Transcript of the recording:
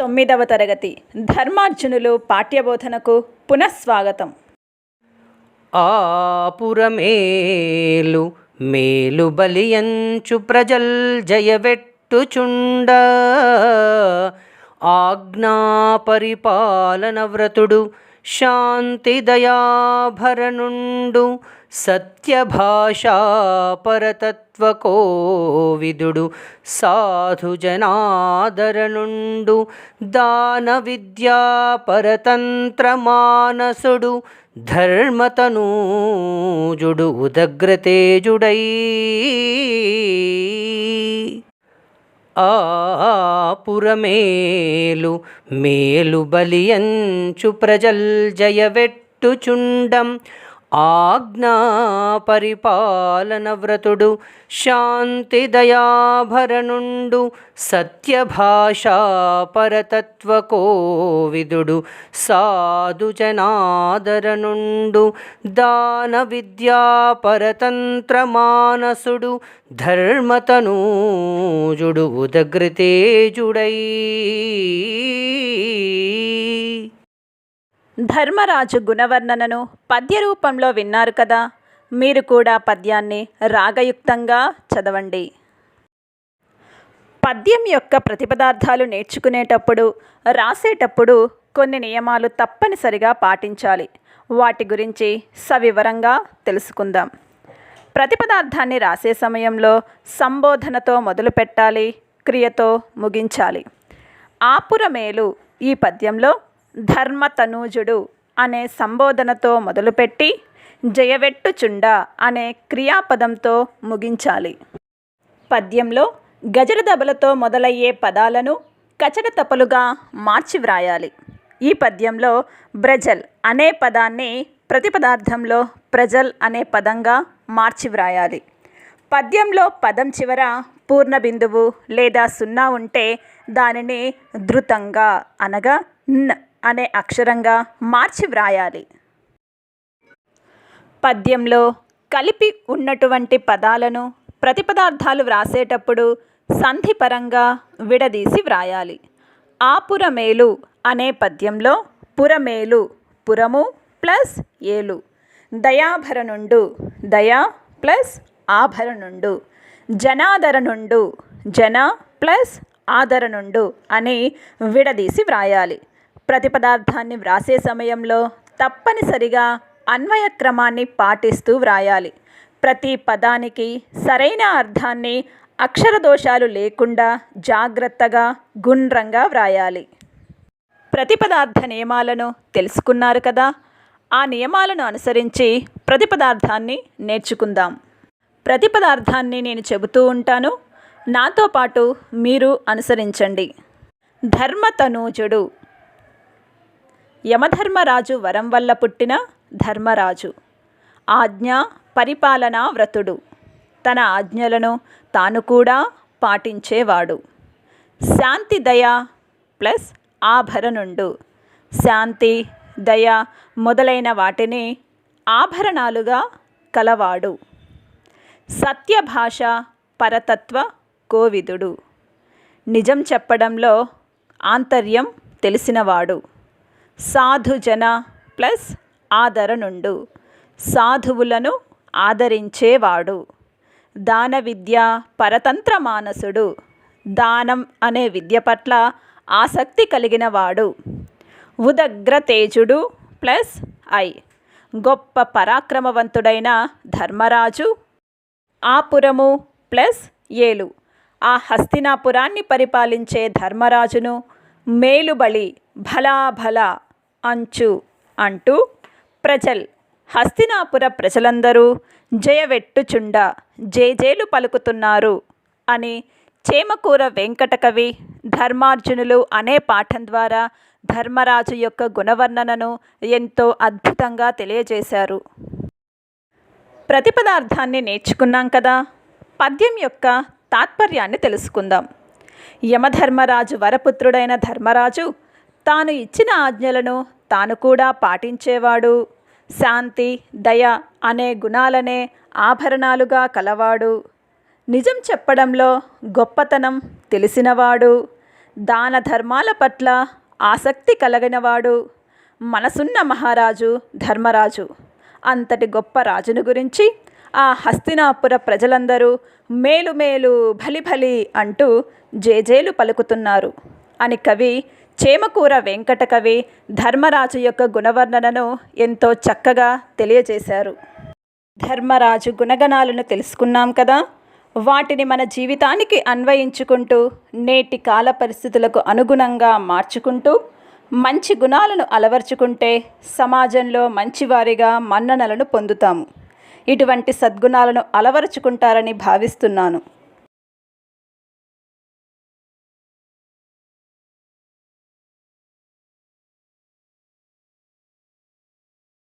తొమ్మిదవ తరగతి ధర్మార్జునులు పాఠ్యబోధనకు పునఃస్వాగతం. ఆపురమేలు మేలు బలియంచు ప్రజల్ జయవెట్టుచుండ. ఆజ్ఞా పరిపాలన వ్రతుడు శాంతిదయాభరణుండు సత్యభాషా పరతత్వ కోవిదుడు సాధు దాన విద్యా పరతంత్ర మానసుడు ధర్మతనూజుడు ఉదగ్రతేజుడై ఆపురమేలు మేలు బలియంచు ప్రజల్ జయవెట్టుచుండం. ఆజ్ఞా పరిపాలన వ్రతుడు శాంతి దయాభరణుండు సత్యభాషా పరతత్వ కోవిదుడు సాధు దాన విద్యా పరతంత్ర మానసుడు ధర్మతనూజుడు ఉదగ్రితేజుడై ధర్మరాజు గుణవర్ణనను పద్య రూపంలో విన్నారు కదా. మీరు కూడా పద్యాన్ని రాగయుక్తంగా చదవండి. పద్యం యొక్క ప్రతిపదార్థాలు నేర్చుకునేటప్పుడు రాసేటప్పుడు కొన్ని నియమాలు తప్పనిసరిగా పాటించాలి. వాటి గురించి సవివరంగా తెలుసుకుందాం. ప్రతిపదార్థాన్ని రాసే సమయంలో సంబోధనతో మొదలు పెట్టాలి క్రియతో ముగించాలి. ఆపురమేలు ఈ పద్యంలో ధర్మతనూజుడు అనే సంబోధనతో మొదలుపెట్టి జయవెట్టుచుండ అనే క్రియాపదంతో ముగించాలి. పద్యంలో గజరదబలతో మొదలయ్యే పదాలను కచట తపలుగా మార్చి వ్రాయాలి. ఈ పద్యంలో బ్రజల్ అనే పదాన్ని ప్రతిపదార్థంలో ప్రజల్ అనే పదంగా మార్చి వ్రాయాలి. పద్యంలో పదం చివర పూర్ణ బిందువు లేదా సున్నా ఉంటే దానిని ధృతంగా అనగా న్. అనే అక్షరంగా మార్చి వ్రాయాలి. పద్యంలో కలిపి ఉన్నటువంటి పదాలను ప్రతిపదార్థాలు వ్రాసేటప్పుడు సంధిపరంగా విడదీసి వ్రాయాలి. ఆపురమేలు అనే పద్యంలో పురమేలు పురము ప్లస్ ఏలు. దయాభరణుండు దయా ప్లస్ ఆభరణుండు. జనాదరణుండు జన ప్లస్ ఆదరణుండు అని విడదీసి వ్రాయాలి. ప్రతిపదార్థాన్ని వ్రాసే సమయంలో తప్పనిసరిగా అన్వయ క్రమాన్ని పాటిస్తూ వ్రాయాలి. ప్రతి పదానికి సరైన అర్థాన్ని అక్షర దోషాలు లేకుండా జాగ్రత్తగా గుండ్రంగా వ్రాయాలి. ప్రతిపదార్థ నియమాలను తెలుసుకున్నారు కదా? ఆ నియమాలను అనుసరించి ప్రతిపదార్థాన్ని నేర్చుకుందాం. ప్రతిపదార్థాన్ని నేను చెబుతూ ఉంటాను. నాతో పాటు మీరు అనుసరించండి. ధర్మతనూజుడు యమధర్మరాజు వరం వల్ల పుట్టిన ధర్మరాజు. ఆజ్ఞ పరిపాలనా వ్రతుడు. తన ఆజ్ఞలను తాను కూడా పాటించేవాడు. శాంతి దయ ప్లస్ ఆభరణుండు. శాంతి దయ మొదలైన వాటిని ఆభరణాలుగా కలవాడు. సత్యభాష పరతత్వ కోవిదుడు. నిజం చెప్పడంలో ఆంతర్యం తెలిసినవాడు. సాధుజన ప్లస్ ఆదరణుండు. సాధువులను ఆదరించేవాడు. దాన విద్య పరతంత్ర మానసుడు. దానం అనే విద్య పట్ల ఆసక్తి కలిగినవాడు. ఉదగ్ర తేజుడు ప్లస్ ఐ. గొప్ప పరాక్రమవంతుడైన ధర్మరాజు. ఆపురము ప్లస్ ఏలు. ఆ హస్తినాపురాన్ని పరిపాలించే ధర్మరాజును మేలుబలి భలాభల అంచు అంటూ ప్రజల్ హస్తినాపుర ప్రజలందరూ జయవెట్టుచుండ జేజేలు పలుకుతున్నారు అని చేమకూర వెంకటకవి ధర్మార్జునులు అనే పాఠం ద్వారా ధర్మరాజు యొక్క గుణవర్ణనను ఎంతో అద్భుతంగా తెలియజేశారు. ప్రతిపదార్థాన్ని నేర్చుకున్నాం కదా పద్యం యొక్క తాత్పర్యాన్ని తెలుసుకుందాం. యమధర్మరాజు వరపుత్రుడైన ధర్మరాజు తాను ఇచ్చిన ఆజ్ఞలను తాను కూడా పాటించేవాడు. శాంతి దయ అనే గుణాలనే ఆభరణాలుగా కలవాడు. నిజం చెప్పడంలో గొప్పతనం తెలిసినవాడు. దాన ధర్మాల పట్ల ఆసక్తి కలిగినవాడు. మనసున్న మహారాజు ధర్మరాజు. అంతటి గొప్ప రాజును గురించి ఆ హస్తినాపుర ప్రజలందరూ మేలు మేలు భలి భలి అంటూ జేజేలు పలుకుతున్నారు. అని కవి చేమకూర వెంకటకవి ధర్మరాజు యొక్క గుణవర్ణనను ఎంతో చక్కగా తెలియజేశారు. ధర్మరాజు గుణగణాలను తెలుసుకున్నాం కదా? వాటిని మన జీవితానికి అన్వయించుకుంటూ నేటి కాల పరిస్థితులకు అనుగుణంగా మార్చుకుంటూ మంచి గుణాలను అలవర్చుకుంటే సమాజంలో మంచివారిగా మన్ననలను పొందుతాము. ఇటువంటి సద్గుణాలను అలవరుచుకుంటారని భావిస్తున్నాను.